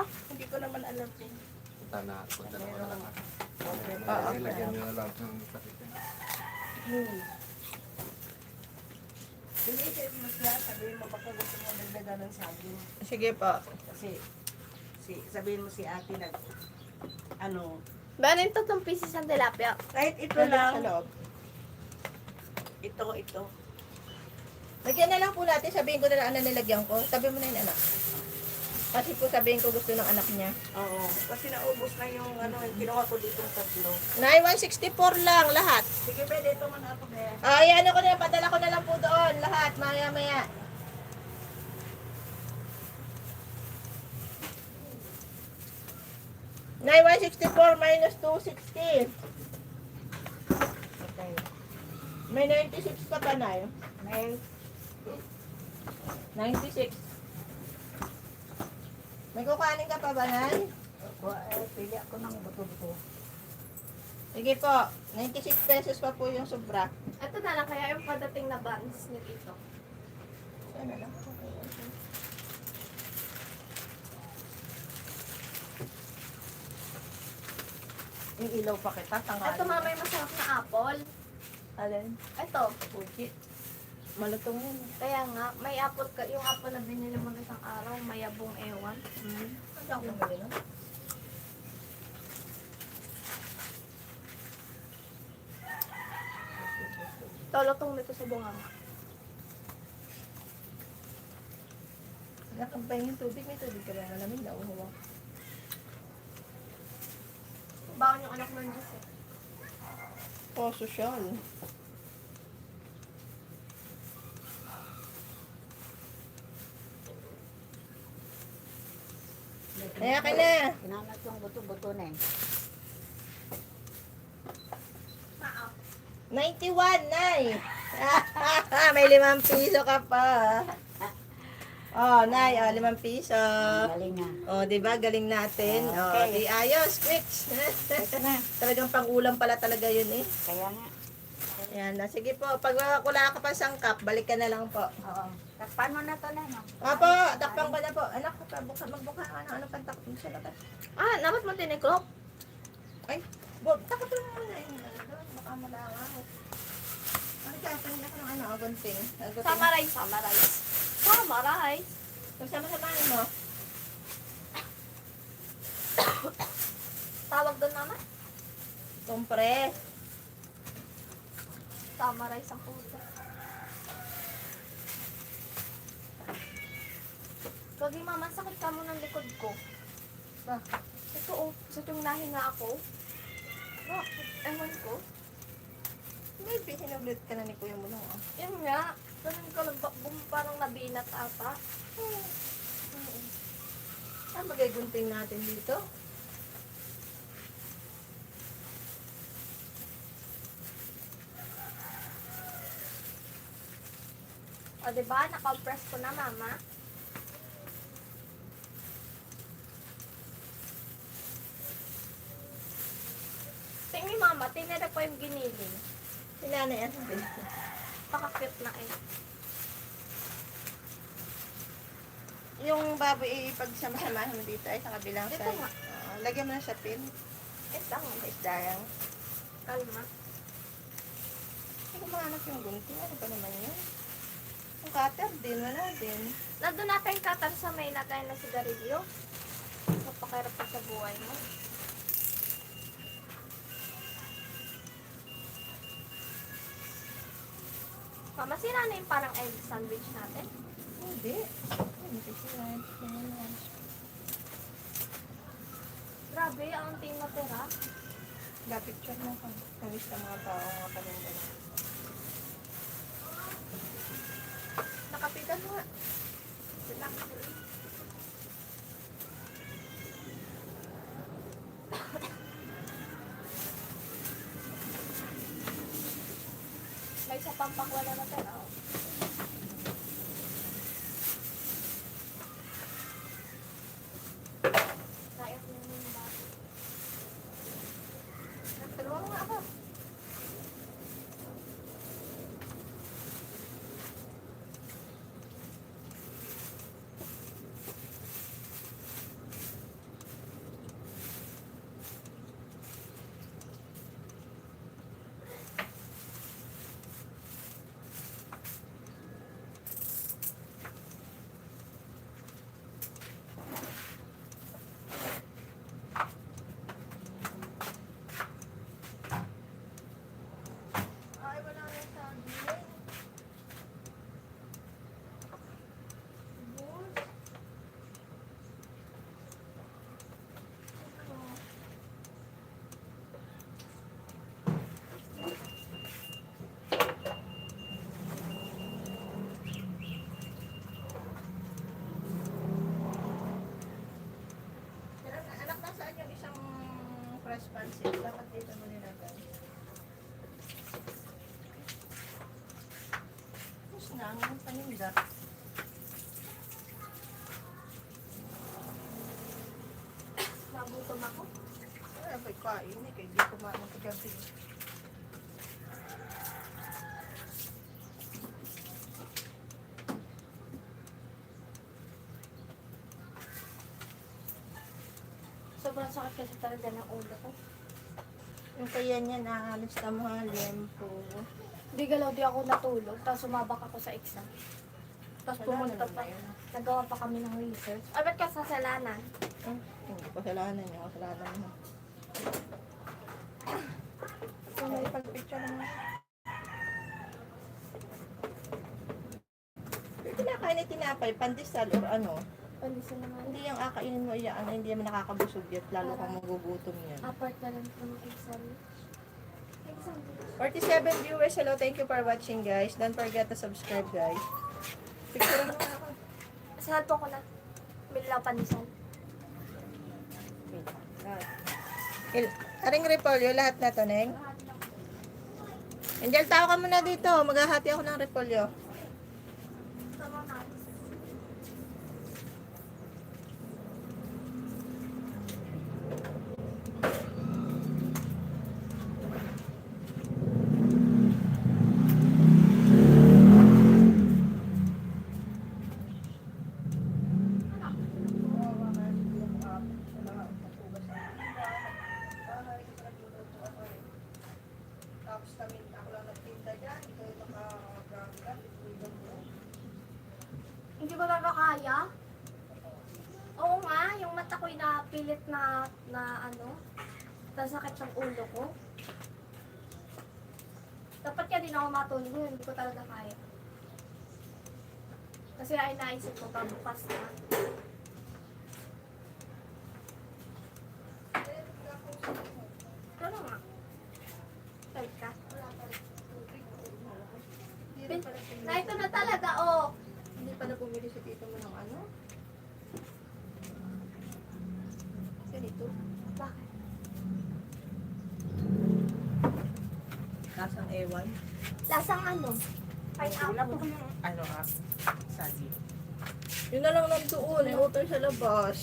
dito? Hindi ko naman alam kung Punta na, punta na ako lang. Oo. Nilagyan nyo na lang ng sakit. Hmm. Sige, mo siya, sabihin mo baka gusto mo nagdagan ng saging. Sige po. Kasi, si, sabihin mo si ate nag, ano, Bano yung tatlong pieces ng tilapia? kahit ito lang, Sa loob. ito, ito. Lagyan na lang po natin. Sabihin ko na lang ano nilagyan ko. Sabi mo na yun, anak. Kasi po sabihin ko gusto ng anak niya. Oo. Kasi naubos na yung, ano, yung kinuha ko dito ng tatlo. Nay, 164 lang lahat. Sige, be, dito man ako, be. Ay, ano ko na, padala ko na lang po doon. Lahat, maya maya. Nay, 164 minus 260. Okay. May 96 ka pa, Nay. May, 96. May kukanin ka pa ba, Nay? eh, pili ako ng buto-buto. Sige po, 96 pesos pa po yung sobra. Ito na lang kaya yung padating na buns niyo dito. Ano lang? Yung ilaw pa kita, tanghali. Ito mama yung masarap na apple. Alin? Ito. Puchi. Malutong yan. Kaya nga, may apple ka, yung apple na binili mo isang araw, mayabong ewan. Hmm. Ano ako bumili no? Tolotong nito sa bunga. Nakampay yung tubig. May tubig ka ba na namin daw. Huwag. Bakit yung anak mo ng Diyos eh. Oh, social. Kaya ka na. Kinamat yung buto-buto na eh. Maap. 91, Nay. May limang piso ka pa. Oh, Nay, oh, limang piso. Galing nga. Oh, di ba? Galing natin. Oh, Okay. di ayos, quicks. Na. Talagang pang-ulam pala talaga yun eh. Kaya nga. Ayan na. Sige po, pag wala ka pa sangkap, balik ka na lang po. Oo. Takpan mo na to na, no? Opo, takpang ko na po. Anak, buksan, magbuka ka. Ano, ano pang takpang sa labas? Ah, dapat mo tiniklop. Ay, Bob, takot mo muna yung ano. Baka malangaw. Ano ka, panin ako ng ano, agunting. Summarize, summarize. Summarize. Pagsama-samahin mo. Tawag doon mama? Kompres. Summarize ang puto. Gagi mama, sakit ka mo ng likod ko. Ba? Ito oh, sa tuwing nahinga ako. Bakit? Ewan ko. Maybe, hinublit ka na ni Kuya mo lang. Oh. Yun nga, ganun ko lang, bum, parang nabinat ata. Saan magagunting natin dito? O, diba? Naka-press ko na, mama. Tingin, mama. Tinira ko yung giniling. Sinana yan. Pakakit na eh. Yung baboy, ipagsama-samahin mo dito ay sa kabilang side. nga. Oo, lagyan mo na sa pin. Ito nga. Isda yan. Kalma. Hindi ko mahanap yung gunting. Ano ba naman yun? Yung cutter din, wala din. Nandun natin yung cutter sa may lagay na sigarilyo. Napakahirap pa sa buhay mo. Mama, sira na yung parang egg sandwich natin. Hindi. Grabe, ang ting natira. Ga picture mo ka. Namiss ng mga tao nga paninda na. Nakapitan nga. Relax. Sobrang sakit kasi talaga ng ulo ko. Yung kaya niya na mga lempo. Di galaw di ako natulog, tapos sumabak ako sa exam. Tapos pumunta pa, nagawa pa kami ng research. Ay, ba't ka sasalanan? Hmm, hindi ko kasalanan niya. Kasalanan mo. So, may pag-picture mo. Kinakain ni tinapay, pandesal or ano. Palisan naman. Hindi yung akainin mo iya, ano, hindi naman nakakabusog yet, lalo kang magugutom yan. Apart na lang ng exam. Exam. 47 viewers, hello, thank you for watching guys. Don't forget to subscribe guys. Picture mo nga ako. Saan po ko na? Bilaw panisan. Wait. Il- Aring repolyo, lahat na to, Neng. Angel, tao ka muna dito. Maghahati ako ng repolyo. Tama na. Tapos kami, ako lang nagtinda dyan. Ito yung nakagamit. Hindi ko talaga kaya. Oo nga, yung mata ko'y napilit na, na ano, nasakit ng ulo ko. Dapat kaya din ako matulog yun, hindi ko talaga kaya. Kasi ay naisip ko pa bukas na. Ano nga? Sabi ka? Bin- Na ito na talaga, oh. Hindi pa na bumili si tito mo ng ano? Ganito. Bakit? Lasang ewan. Lasang ano? Wala po Pineapple. kayong ano ah, saging. Yun na lang nandoon, yung utol sa labas.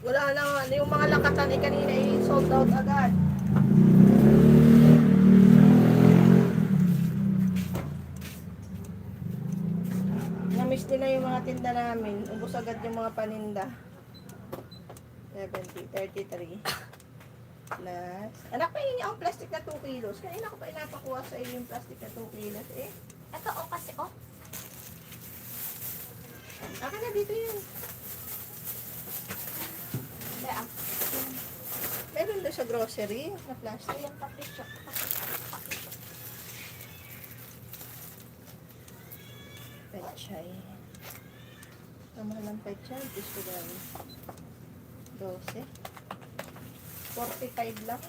Wala na nga, yung mga lakatan eh kanina eh, sold out agad. Namiss nila yung mga tinda namin. Ubus agad yung mga paninda. 70, 33. Plus. Anak, pahingi akong plastic na 2 kilos. Kanina ko pa inapakuha sa iyo yung plastic na 2 kilos eh. Ito, oh, kasi, oh. Akin na dito yun. Hindi, ah. Meron doon sa grocery na plastic. Ayan, papisyo. Pechay. Ang mahal ng pechay. Gusto daw. 12. 45 lang.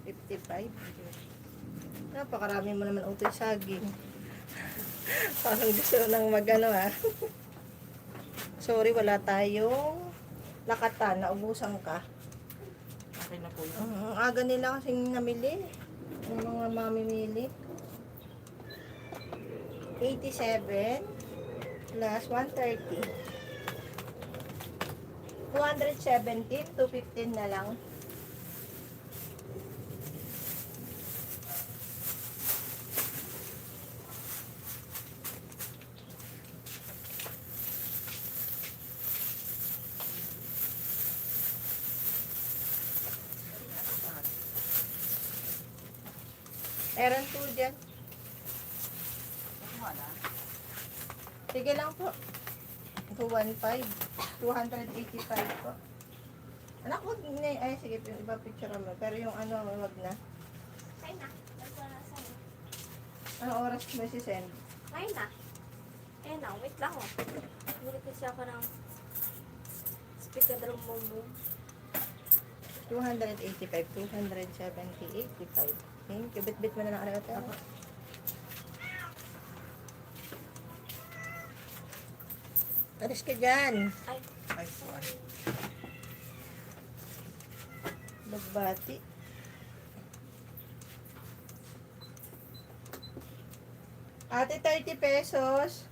Fifty-five. Napakarami mo naman utoy saging. Parang gusto nang magano ha. Sorry, wala tayong lakatan. Naubusan ka. Okay na po yun. Ang aga nila kasing namili. Yung mga mamimili. 87 plus 130. 217, 215 na lang. Meron po dyan. Wala. Sige lang po. 215. 285 po. Anak, wag na. Ay, sige, iba picture mo. Pero yung ano, wag na. Ay na. Ito na sa'yo. Anong oras mo si send? Ay na. Eh na, wait lang, oh. Bili kasi ako ng speaker drum boom boom. 285, 270, 85. Thank you. Bit-bit mo na ng araw ito. Alis ka dyan. Ay, Ay, sorry. Magbati. Ate, 30 pesos.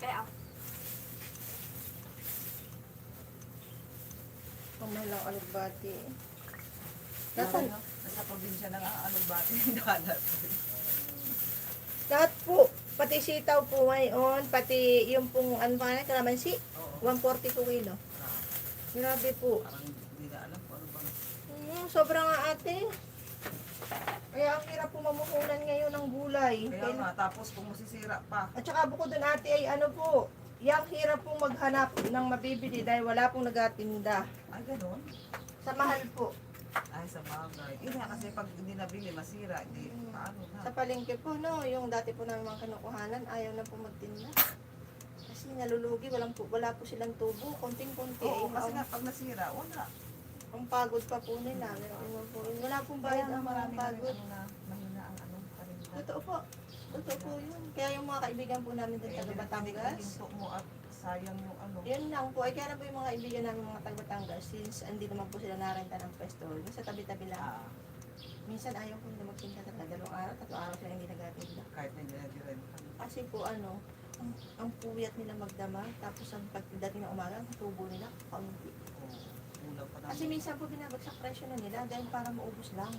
kaya Kamay lang alugbati. Nasaan? Nasaan? Nasa probinsya na ano ba, dalat. Lahat po. Pati sitaw po ngayon. Pati yung pong, ano pa nga, kalamansi. Oo. 140 po kilo. Ah, Grabe po. Parang hindi na alam kung ano bang Mm, sobra nga ate. Kaya ang hirap po mamuhunan ngayon ng gulay. Kaya Kaya- nga, tapos kung masisira pa. At saka bukod dun ate ay ano po, yung hirap pong maghanap ng mabibili dahil wala pong nagatinda. Ay, ganun. Sa mahal po. Ay, sa bagay. Yun nga, kasi pag hindi nabili, masira. Hindi, Mm. paano na? Sa palengke po, no, yung dati po namin mga kinukuhanan, ayaw na po magtinda. Kasi nalulugi, walang po, wala po silang tubo, konting-konti. Oo, kasi nga, pag nasira, wala. ang pagod pa po nila. Meron naman po, wala pong bayad ang mga pagod. ano na, mahina ang ano, paninda. Totoo po. Totoo po yun. Kaya yung mga kaibigan po namin din taga Batangas, hinto mo at sayang yung ano. Yun lang po. Ay kaya na po yung mga kaibigan namin mga taga Batangas since hindi naman po sila narenta ng pwesto. Yung sa tabi-tabi lang. Ah, Minsan ayaw po nila magtinda talaga. Dalawang araw, tatlong araw sila hindi nagatinda. kahit na hindi nag-renta. Kasi po ano, ang, ang puyat nila magdama. Tapos ang pagdating ng umaga, ang tubo nila, kaunti. Pa Kasi minsan po binabagsak presyo na nila dahil para maubos lang.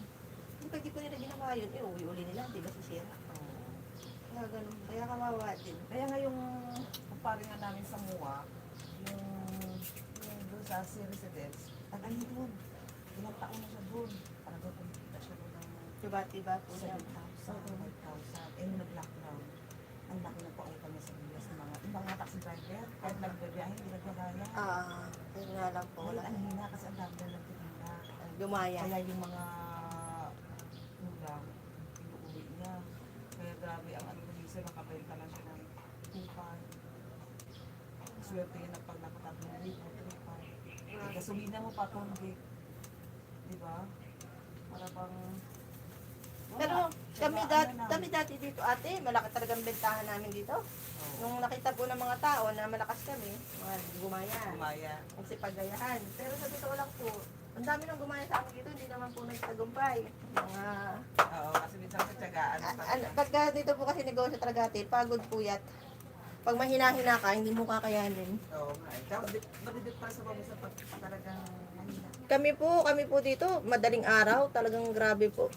Kung di po nila ginawa yun, eh uwi-uli nila, di ba sisira? Oo. Kaya ganun. Kaya kawawa din. Kaya nga kumpare nga namin sa MUA, yung, yung doon sa si residence, tagal niya doon. Ilang taon na siya doon. Para doon kumikita siya doon ng Diba, diba po siya. 7,000, 5,000. Eh, nag-lockdown, ang laki na pautang niya sa bigas ng mga, yung mga taxi driver, kahit nagbabiyahe, hindi nagbabayad. Ah, yun nga lang po. Wala ang hina kasi ang dami na nagtitinda. Gumaya. Kaya yung mga ulam, inuuwi niya. Kaya grabe ang ano minsan, nakabenta lang siya ng 2 Swerte yun ang pag nakatabi ng 2 Gasolina mo pa, tondi. Di ba? Para bang... wala. Pero kami dati, ano na? kami dati dito ate, malaki talagang bentahan namin dito. Nung nakita po ng mga tao na malakas kami, mga gumaya, Gumaya. kasi pagayahan. Pero sa totoo lang po, ang dami nang gumaya sa amin dito, hindi naman po nagtagumpay. Mga, Oo, kasi minsan sa tiyagaan pa pagka dito po kasi negosyo talaga ate, pagod puyat. Pag mahina-hina ka, hindi mo kakayanin. Oo eh. Madidip para sa pamisa pag talagang mahina. Kami po, kami po dito, madaling araw, talagang grabe po.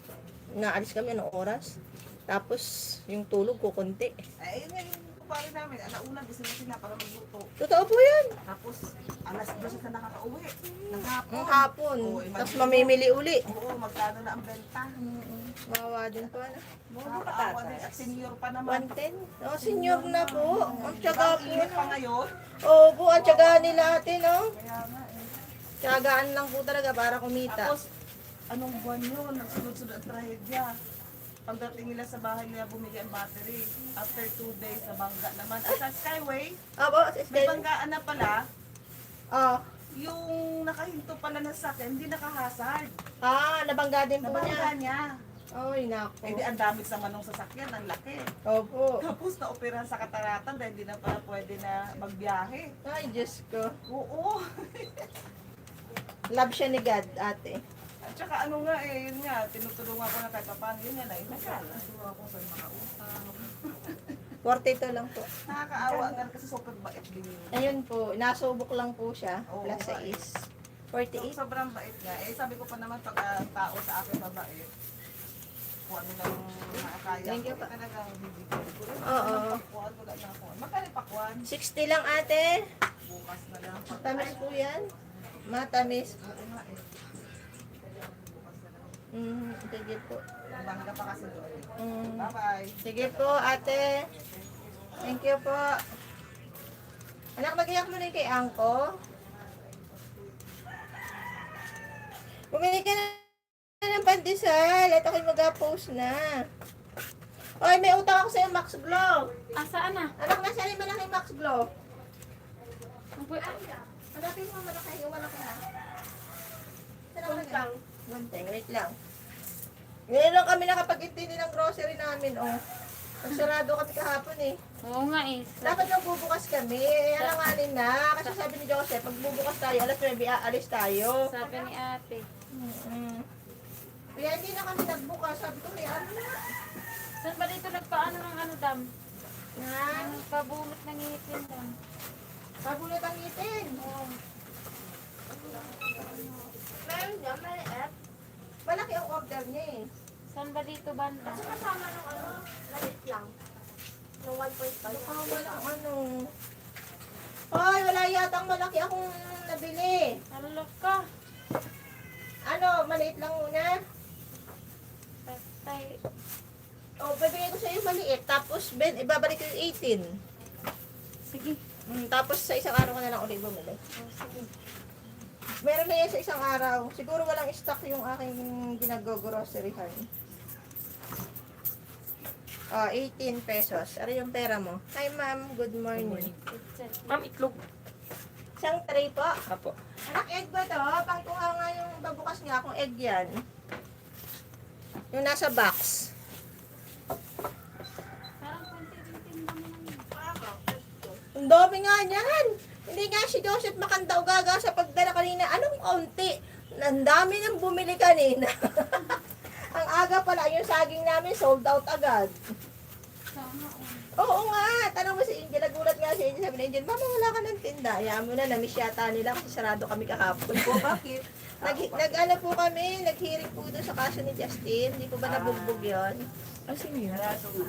Naalis kami anong oras. Tapos, yung tulog ko konti. Ay, ayun kumpare namin. Alauna, gising na sila para magluto. Totoo po yan. Tapos, alas 12 na nakaka-uwi. Ng hapon. Ang hapon. Oo, Tapos imagine mamimili uli. Oo, magkano na ang benta. Mawa din po ano. Nakakaawa din. At senior pa naman. 110? Oh, senior na po. Ang tiyaga po. Init pa ngayon. Oo po, ang tiyaga nila ate, no? Kaya nga eh. Tiyagaan lang po talaga para kumita. Tapos, anong buwan yun? Nagsunod-sunod ang trahedya. Pagdating nila sa bahay nila, bumili ang battery. After two days, nabangga naman. At sa Skyway, Ah, po, sis, may banggaan na pala. Ah, Yung nakahinto pala na sa akin, hindi nakahasard. ah, nabangga din po Nabangga niya. niya. Ay, nako. Eh di ang dami sa manong sasakyan, ang laki. Opo. Tapos na-operahan sa kataratan dahil hindi na pala pwede na magbiyahe. Ay, Diyos ko. Oo. Love siya ni God, ate. At saka ano nga eh, yun nga, tinutulungan ko na kahit paano yun nga na inasal. Tulungan ko sa mga utang. 42 lang po. Nakakaawa nga kasi super bait din yun. Ayun po, nasubok lang po siya. Oo, Plus sa bait. is. So, 48. sobrang bait nga. Eh sabi ko pa naman pag ah, tao sa akin mabait, kung ano lang makakaya Thank you pa. eh, talagang bibigyan ko. Oo. Pakwan, wala na ako. Magkano pakwan? 60 lang ate. Bukas na lang. Matamis po yan. Matamis. Oo nga eh. Mm, sige po. Bangga pa kasi doon. Mm. Bye-bye. Sige po, ate. Thank you po. Anak, mag-iyak mo na yung kay Angko. Bumili ka na ng pandesal at ako'y mag-post na. Oy, may utang ako sa'yo, Max Glow. Ah, saan na? Anak, nasa yung malaki Max Glow? Ang bu- Malaki mo, malaki. Yung malaki na. Saan ako Untang. One thing, wait lang. Ngayon lang kami nakapag-intindi ng grocery namin, oh. Nagsarado kami kahapon eh. Oo nga eh. Dapat magbubukas kami. Eh, alanganin na. Kasi sabi ni Joseph, pag bubukas tayo, alas 9, aalis tayo. Sabi ni ate. Mm. Kaya hindi na kami nagbukas. Sabi ko, may ano na. Saan ba dito nagpaano ng ano dam? Na, Ang pabunot ng ngipin dam. pabulot ang ngipin. Meron dyan, maliit. Order niya eh. Saan ba dito banda? Kasi kasama nung ano, maliit lang. Nung 1.5. Ah, wala ano. Hoy, wala yatang malaki akong nabili. Alok ka. Ano, maliit lang muna. Patay. O, bibigay ko sa iyo maliit. Tapos, Ben, ibabalik ko yung 18. Sige. Mm, tapos sa isang araw ka na lang ulit bumili. Oh, sige. Meron na yan sa isang araw. Siguro walang stock yung aking ginag-groceryhan. Ah, 18 pesos. Ano yung pera mo? Hi, ma'am. Good morning. Ma'am, itlog. Isang tray po. Apo. Anak, egg ba to? Pangkuha nga yung babukas nga kung egg yan. Yung nasa box. Ang dami nga niyan. Hindi nga si Joseph makandaw gaga sa pagdala kanina. Anong konti? Ang dami nang bumili kanina. Ang aga pala, yung saging namin sold out agad. Oh. Oo nga, tanong mo si Angel, nagulat nga si Angel, sabi ni Angel, Mama, wala ka ng tinda. Hayaan mo na, namiss yata nila kasi sarado kami kahapon. Po, bakit? Nag, nag ano po kami, naghiring po doon sa kaso ni Justin. Hindi po ba nabugbog yon? Ah, sino yun?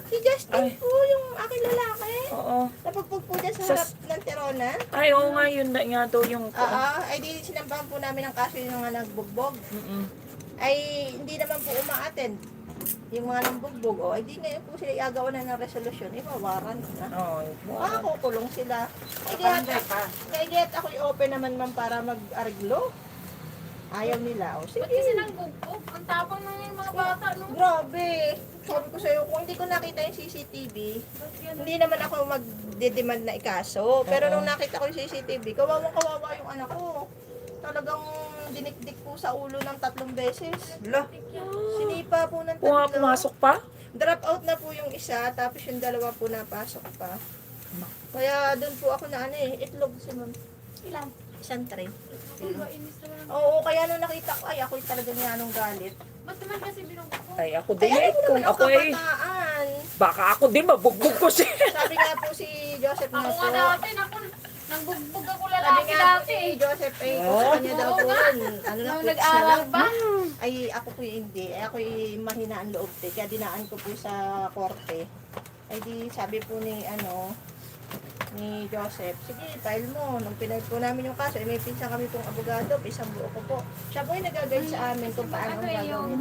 Si Justin Ay. po, yung aking lalaki. Oo. Napagbog po dyan sa Sa- harap ng Terona. Ay, oo nga, yun na nga daw yung... Oo, ay di sinambahan po namin ang kaso yung mga nagbugbog. Mm-mm. Ay hindi naman po uma-attend yung mga nambugbog. O, ay di ngayon po sila iagawa na ng resolusyon. Iwawaran na. Oo. Ah, kukulong sila. Ay, diyan, ay, diyan ako i-open naman man para mag-ariglo. Ayaw nila. O, sige. Ba't kasi nang bugbog? Ang tapang yung mga bata, no? Grabe. Sabi ko sa'yo, kung hindi ko nakita yung CCTV, hindi naman ako mag-demand na ikaso. Pero nung nakita ko yung CCTV, kawawang kawawa yung anak ko. Talagang dinikdik po sa ulo ng tatlong beses. Lo, Sinipa po ng Puma, tatlo. pumasok pa? Drop out na po yung isa, tapos yung dalawa po napasok pa. Kaya doon po ako na ano eh, itlog si ma'am. Ilan? Isang tray. Ang... Oo, kaya nung nakita ko, ay ako'y talagang yanong galit. Ba't naman kasi binugbog? Ay, ako din Ay, eh. Kung ang ako ay... kabataan. Baka ako din, mabugbog ko siya. Sabi nga po si Joseph nga Ako po. nga dati, naku, nang bugbog ako Sabi lalaki nga po dati. si Joseph eh, kung Oh. sa kanya daw po yun. Ano na, Nung nag-aral lang. pa. Ay, ako po yung hindi. Ay, ako yung mahinaan loob. Eh. Kaya dinaan ko po sa korte. Ay di, sabi po ni, ano, ni Joseph, sige, file mo. Nung pinag po namin yung kaso, eh, may pinsan kami pong abogado, isang buo ko po. Siya po yung nag-guide sa amin kung paano Ano ang eh, gagawin.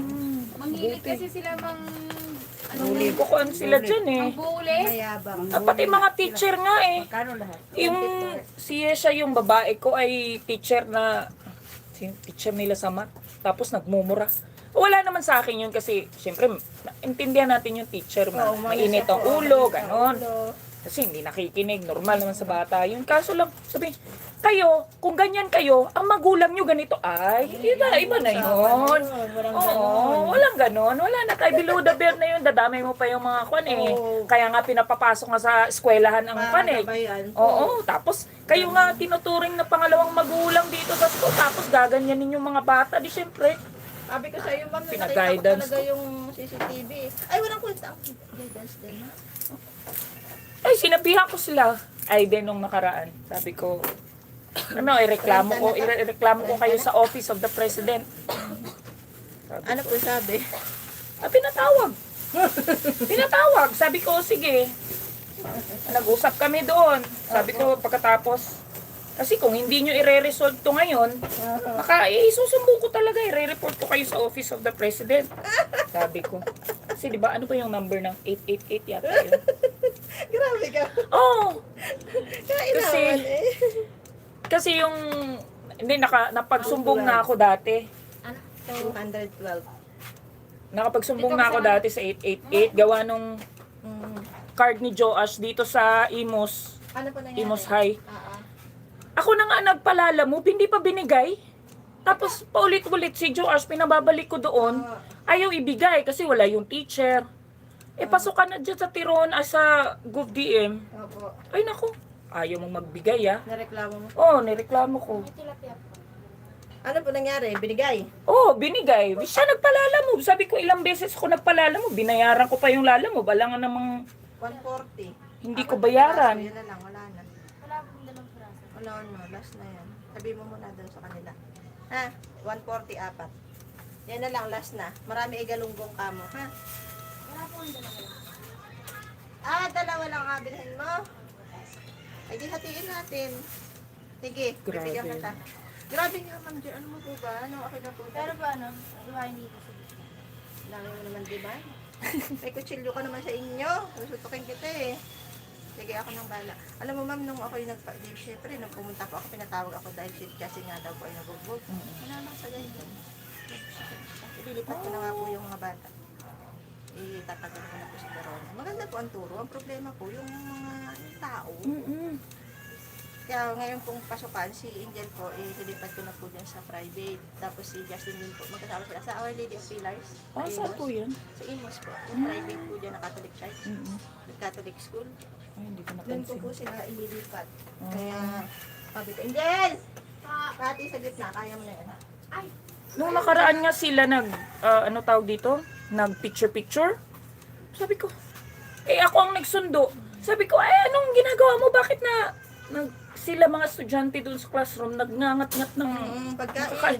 Manghilig kasi sila mang... Ano Huli ko kung ano sila dyan eh. Ang bule. Mayabang. Ah, pati mga teacher nga eh. Magkano lahat? Yung si Yesha, yung babae ko ay teacher na si teacher nila sa math. Tapos nagmumura. Wala naman sa akin yun kasi syempre intindihan natin yung teacher na Oo, mainit siya ang ulo, ganon. ulo. Kasi hindi nakikinig, normal naman sa bata yun. Kaso lang, sabi, kayo, kung ganyan kayo, ang magulang nyo ganito, ay, iba, iba na yun. Oo, walang ganon. Wala na tayo. Below the belt na yun. Dadamay mo pa yung mga kwan eh. Kaya nga pinapapasok nga sa eskwelahan ang kwan eh. Oo, tapos kayo nga tinuturing na pangalawang magulang dito sa school. Tapos gaganyanin yung mga bata. Di syempre, Sabi ko sa iyo, ma'am, nakita ko talaga yung CCTV. Ay, walang. Ang guidance din. ha? Ay sinabihan ko sila. Ay, din nung nakaraan. Sabi ko, ano, ireklamo ko, ire- ireklamo ko kayo sa Office of the President. Sabi Ano po sabi? Ah, pinatawag. pinatawag. Sabi ko, sige. Nag-usap kami doon. Sabi ko, pagkatapos, kasi kung hindi nyo ire-resolve to ngayon, baka eh, isusumbo ko talaga, ire-report ko kayo sa Office of the President. Sabi ko. Kasi di ba, ano ba yung number ng 888 yata yun? Grabe ka. Oh, Kailangan Kasi- eh. kasi yung, hindi, naka, napagsumbong na ako dati. 212. Nakapagsumbong na ako dati sa 888, gawa nung Mm. card ni Joash dito sa Imos, Ano po nangyari? Imos High. Ah, ah. Ako na nga nagpalala mo, hindi pa binigay. Tapos paulit-ulit si Joars, pinababalik ko doon. Ayaw ibigay kasi wala yung teacher. Eh, pasok ka na dyan sa Tiron as sa GovDM. Opo. Ay, naku. Ayaw mong magbigay, ah. Nareklamo mo. Oo, oh, nireklamo ko. Ano po nangyari? Binigay? Oo, oh, binigay. Siya nagpalala mo. Sabi ko, ilang beses ko nagpalala mo. Binayaran ko pa yung lala mo. Bala nga namang 140. hindi ko bayaran. na lang, wala na. Wala pong dalawang piraso. Wala no, last na yan. Sabi mo muna doon sa kanila. Ha? 140 apat. Yan na lang, last na. Marami igalunggong kamo, ha? Wala pong dalawa. Ah, dalawa lang nga bilhin mo. Ay, di hatiin natin. Sige, Grabe. bibigyan kita. Grabe nga, ma'am Jer. Ano mo po ba? Ano, okay na po? Pero ba ano, iwain dito sa gitna. Dami mo naman, di ba? May kutsilyo ka naman sa inyo. Susutukin kita eh. Sige, ako nang bala. Alam mo, ma'am, nung ako'y nagpa... Di, syempre, nung pumunta po ako, pinatawag ako dahil si kasi nga daw po ay nabugbog. Wala lang sa ganyan. Ililipat ko na nga po yung mga bata. Itatagal ko na po si Corona. Maganda po ang turo. Ang problema po, yung mga yung tao. Mm-mm. Kaya ngayon pong pasukan, si Angel po, eh, nilipat ko na po dyan sa private. Tapos si Justin din po, magkasama sila sa Our Lady of Pillars. Ah, sa saan po yun? Sa Imus po. Yung private po dyan na Catholic Church. Mm-mm. Catholic school. Ay, hindi ko Doon po napansin. po sila ililipat. Ah. Kaya, sabi ko, Angel! Pati sa gitna, kaya mo na yan. Nung nakaraan nga sila nag, ah, ano tawag dito? Nag picture-picture. Sabi ko, eh ako ang nagsundo. Sabi ko, eh anong ginagawa mo? Bakit na, nag, sila mga estudyante dun sa classroom, nagngangat-ngat ng Mm, pagkain.